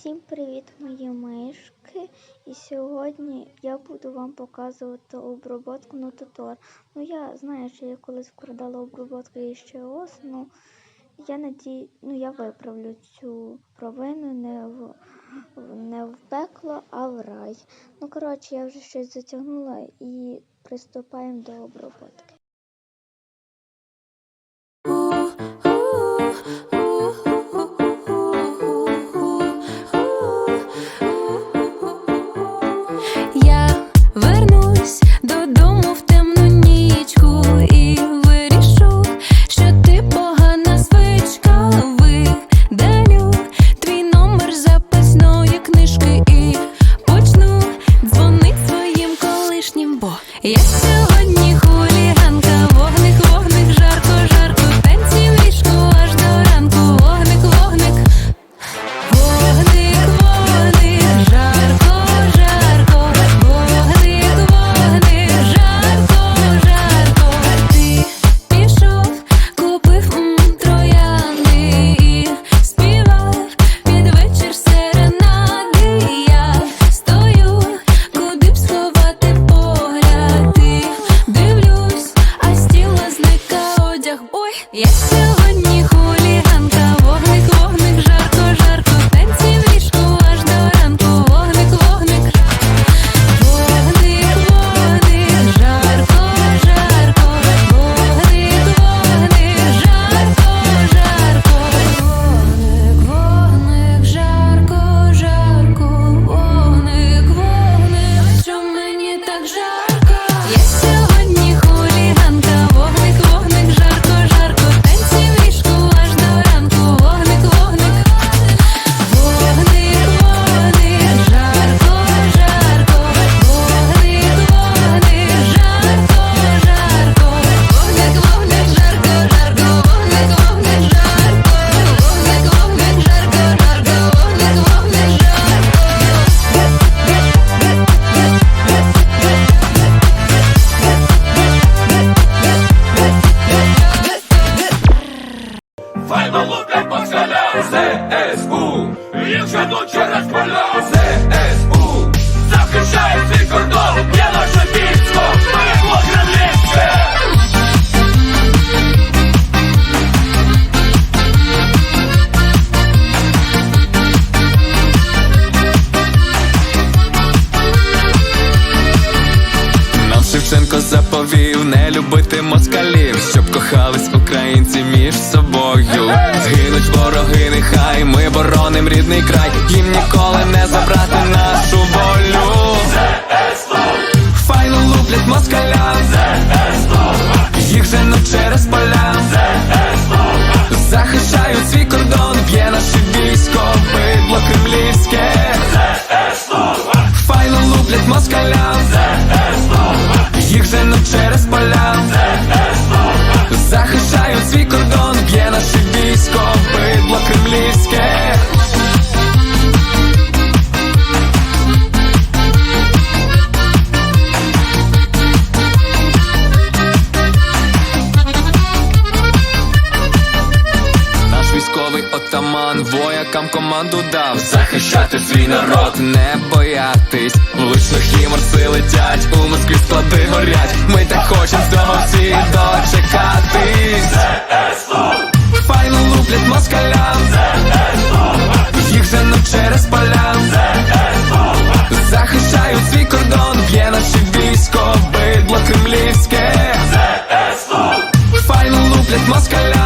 Всім привіт, мої мишки! І сьогодні я буду вам показувати оброботку на тутор. Ну я знаю, що я колись вкрадала оброботку і ще ос, ну я надію, ну я виправлю цю провину не в не в пекло, а в рай. Ну коротше, я вже щось затягнула і приступаємо до оброботки. Yes, я сьогодні Женуть через поля ЗСУ Захищає свій кордон Є наше військо Пекло кремлівське Нам Шевченко заповів не любити москалів, щоб кохались українці між собою. Згинуть вороги, нехай ми бороним рідний край, їм ніколи не забрати нашу волю. Файно луплять москалям, їх женуть через поля. атаман воякам команду дав захищати свій народ, не боятись, влучних і морси летять, у Москві склади горять. Ми так хочемо з дому всі дочекатись. Файно луплять москалям, їх женуть через поля. Захищають свій кордон, б'є наші військо, бидло кремлівське. Файно луплять москалям.